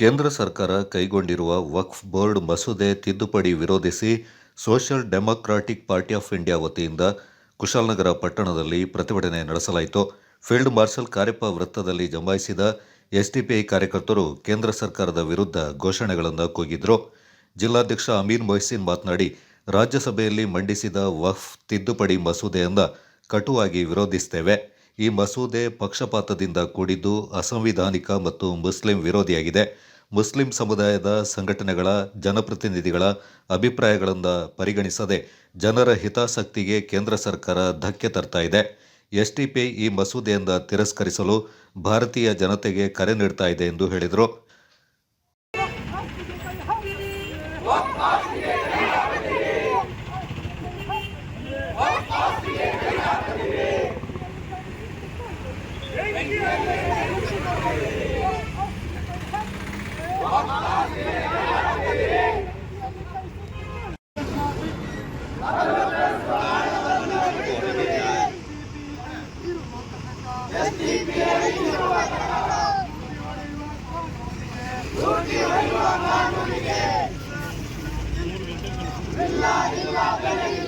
ಕೇಂದ್ರ ಸರ್ಕಾರ ಕೈಗೊಂಡಿರುವ ವಕ್ಫ್ ಬೋರ್ಡ್ ಮಸೂದೆ ತಿದ್ದುಪಡಿ ವಿರೋಧಿಸಿ social democratic party of India ವತಿಯಿಂದ ಕುಶಾಲನಗರ ಪಟ್ಟಣದಲ್ಲಿ ಪ್ರತಿಭಟನೆ ನಡೆಸಲಾಯಿತು. ಫೀಲ್ಡ್ ಮಾರ್ಷಲ್ ಕಾರ್ಯಪ್ಪ ವೃತ್ತದಲ್ಲಿ ಜಮಾಯಿಸಿದ ಎಸ್ಡಿಪಿಐ ಕಾರ್ಯಕರ್ತರು ಕೇಂದ್ರ ಸರ್ಕಾರದ ವಿರುದ್ಧ ಘೋಷಣೆಗಳನ್ನು ಕೂಗಿದ್ರು. ಜಿಲ್ಲಾಧ್ಯಕ್ಷ ಅಮೀನ್ ಮೊಹಸಿನ್ ಮಾತನಾಡಿ, ರಾಜ್ಯಸಭೆಯಲ್ಲಿ ಮಂಡಿಸಿದ ವಕ್ಫ್ ತಿದ್ದುಪಡಿ ಮಸೂದೆಯನ್ನು ಕಟುವಾಗಿ ವಿರೋಧಿಸುತ್ತೇವೆ ಈ ಮಸೂದೆ ಪಕ್ಷಪಾತದಿಂದ ಕೂಡಿದ್ದು ಅಸಂವಿಧಾನಿಕ ಮತ್ತು ಮುಸ್ಲಿಂ ವಿರೋಧಿಯಾಗಿದೆ. ಮುಸ್ಲಿಂ ಸಮುದಾಯದ ಸಂಘಟನೆಗಳ ಜನಪ್ರತಿನಿಧಿಗಳ ಅಭಿಪ್ರಾಯಗಳನ್ನು ಪರಿಗಣಿಸದೆ ಜನರ ಹಿತಾಸಕ್ತಿಗೆ ಕೇಂದ್ರ ಸರ್ಕಾರ ಧಕ್ಕೆ ತರ್ತಾ ಇದೆ. ಎಸ್ಟಿಪಿ ಈ ಮಸೂದೆಯಿಂದ ತಿರಸ್ಕರಿಸಲು ಭಾರತೀಯ ಜನತೆಗೆ ಕರೆ ನೀಡ್ತಾ ಇದೆ ಎಂದು ಹೇಳಿದರು. ಇಲ್ಲ ಇಲ್ಲ ಬೆಲೆ ಇಲ್ಲ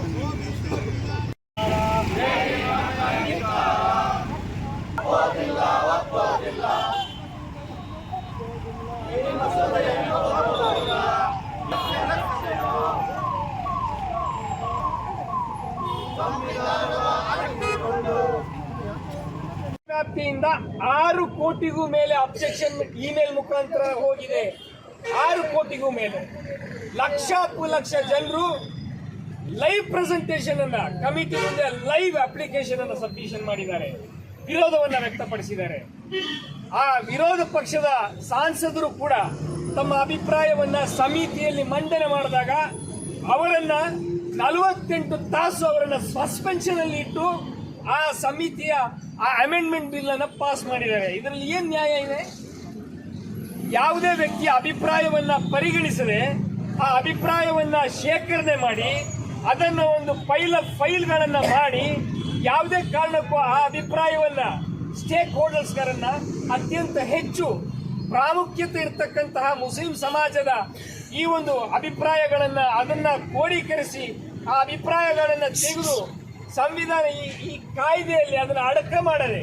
ವ್ಯಾಪ್ತಿಯಿಂದ ಆರು ಕೋಟಿಗೂ ಮೇಲೆ ಅಬ್ಜೆಕ್ಷನ್ ಇಮೇಲ್ ಮುಖಾಂತರ ಹೋಗಿದೆ. ಆರು ಕೋಟಿಗೂ ಮೇಲೆ. ಲಕ್ಷಕ್ಕೂ ಲಕ್ಷ ಜನರು ಲೈವ್ ಪ್ರೆಸೆಂಟೇಷನ್ ಅನ್ನ ಕಮಿಟಿ ಮುಂದೆ ಲೈವ್ ಅಪ್ಲಿಕೇಶನ್ ಅನ್ನು ಸಬ್ಮಿಷನ್ ಮಾಡಿದ್ದಾರೆ. ವಿರೋಧವನ್ನು ವ್ಯಕ್ತಪಡಿಸಿದ್ದಾರೆ. ಆ ವಿರೋಧ ಪಕ್ಷದ ಸಾಂಸದರು ಕೂಡ ತಮ್ಮ ಅಭಿಪ್ರಾಯವನ್ನ ಸಮಿತಿಯಲ್ಲಿ ಮಂಡನೆ ಮಾಡಿದಾಗ ಅವರನ್ನ ನಲವತ್ತೆಂಟು ತಾಸು ಅವರನ್ನ ಸಸ್ಪೆನ್ಷನ್ ಅಲ್ಲಿ ಇಟ್ಟು ಆ ಸಮಿತಿಯ ಆ ಅಮೆಂಡ್ಮೆಂಟ್ ಬಿಲ್ ಅನ್ನ ಪಾಸ್ ಮಾಡಿದ್ದಾರೆ. ಇದರಲ್ಲಿ ಏನು ನ್ಯಾಯ ಇದೆ? ಯಾವುದೇ ವ್ಯಕ್ತಿಯ ಅಭಿಪ್ರಾಯವನ್ನು ಪರಿಗಣಿಸದೆ ಆ ಅಭಿಪ್ರಾಯವನ್ನು ಶೇಖರಣೆ ಮಾಡಿ, ಅದನ್ನು ಒಂದು ಫೈಲ್ ಫೈಲ್ಗಳನ್ನು ಮಾಡಿ, ಯಾವುದೇ ಕಾರಣಕ್ಕೂ ಆ ಅಭಿಪ್ರಾಯವನ್ನು ಸ್ಟೇಕ್ ಹೋಲ್ಡರ್ಸ್ಗಳನ್ನು ಅತ್ಯಂತ ಹೆಚ್ಚು ಪ್ರಾಮುಖ್ಯತೆ ಇರತಕ್ಕಂತಹ ಮುಸ್ಲಿಂ ಸಮಾಜದ ಈ ಒಂದು ಅಭಿಪ್ರಾಯಗಳನ್ನ, ಅದನ್ನ ಕೋಡೀಕರಿಸಿ ಆ ಅಭಿಪ್ರಾಯಗಳನ್ನ ತೆಗೆದು ಸಂವಿಧಾನ ಈ ಈ ಕಾಯ್ದೆಯಲ್ಲಿ ಅದನ್ನು ಅಡಕ ಮಾಡದೆ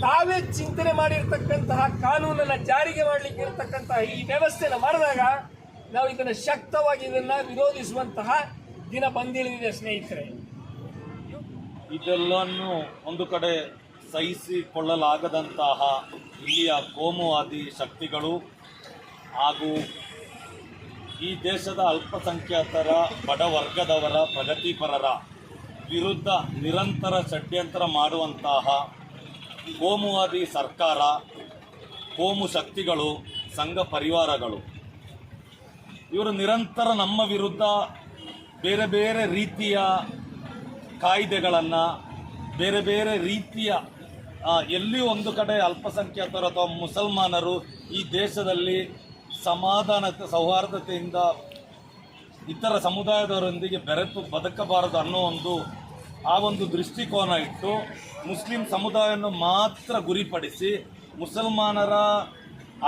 ತಾವೇ ಚಿಂತನೆ ಮಾಡಿರ್ತಕ್ಕಂತಹ ಕಾನೂನನ್ನ ಜಾರಿಗೆ ಮಾಡಲಿಕ್ಕೆ ಇರತಕ್ಕಂತಹ ಈ ವ್ಯವಸ್ಥೆನ ಮಾಡಿದಾಗ ನಾವು ಇದನ್ನು ಶಕ್ತವಾಗಿ ಇದನ್ನು ವಿರೋಧಿಸುವಂತಹ ದಿನ ಬಂದಿಳಿದಿದೆ ಸ್ನೇಹಿತರೆ. ಇದೆಲ್ಲವನ್ನು ಒಂದು ಕಡೆ ಸಹಿಸಿಕೊಳ್ಳಲಾಗದಂತಹ ಇಲ್ಲಿಯ ಕೋಮುವಾದಿ ಶಕ್ತಿಗಳು ಹಾಗೂ ಈ ದೇಶದ ಅಲ್ಪಸಂಖ್ಯಾತರ ಬಡವರ್ಗದವರ ಪ್ರಗತಿಪರರ ವಿರುದ್ಧ ನಿರಂತರ ಷಡ್ಯಂತ್ರ ಮಾಡುವಂತಹ ಕೋಮುವಾದಿ ಸರ್ಕಾರ, ಕೋಮು ಶಕ್ತಿಗಳು, ಸಂಘ ಪರಿವಾರಗಳು. ಇವರು ನಿರಂತರ ನಮ್ಮ ವಿರುದ್ಧ ಬೇರೆ ಬೇರೆ ರೀತಿಯ ಕಾಯ್ದೆಗಳನ್ನು, ಬೇರೆ ಬೇರೆ ರೀತಿಯ ಎಲ್ಲಿ ಒಂದು ಕಡೆ ಅಲ್ಪಸಂಖ್ಯಾತರು ಅಥವಾ ಮುಸಲ್ಮಾನರು ಈ ದೇಶದಲ್ಲಿ ಸಮಾಧಾನ ಸೌಹಾರ್ದತೆಯಿಂದ ಇತರ ಸಮುದಾಯದವರೊಂದಿಗೆ ಬೆರೆತು ಬದುಕಬಾರದು ಅನ್ನೋ ಒಂದು, ಆ ಒಂದು ದೃಷ್ಟಿಕೋನ ಇಟ್ಟು ಮುಸ್ಲಿಂ ಸಮುದಾಯವನ್ನು ಮಾತ್ರ ಗುರಿಪಡಿಸಿ ಮುಸಲ್ಮಾನರ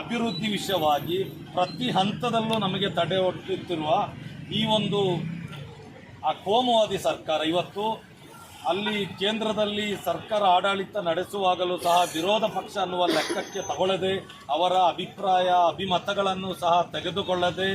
ಅಭಿವೃದ್ಧಿ ವಿಷಯವಾಗಿ ಪ್ರತಿ ಹಂತದಲ್ಲೂ ನಮಗೆ ತಡೆ ಒಡ್ಡುತ್ತಿರುವ ಈ ಒಂದು, ಆ ಕೋಮುವಾದಿ ಸರ್ಕಾರ ಇವತ್ತು ಅಲ್ಲಿ ಕೇಂದ್ರದಲ್ಲಿ ಸರ್ಕಾರ ಆಡಳಿತ ನಡೆಸುವಾಗಲೂ ಸಹ ವಿರೋಧ ಪಕ್ಷ ಅನ್ನುವ ಲೆಕ್ಕಕ್ಕೆ ತಗೊಳ್ಳದೆ ಅವರ ಅಭಿಪ್ರಾಯ, ಅಭಿಮತಗಳನ್ನು ಸಹ ತೆಗೆದುಕೊಳ್ಳದೆ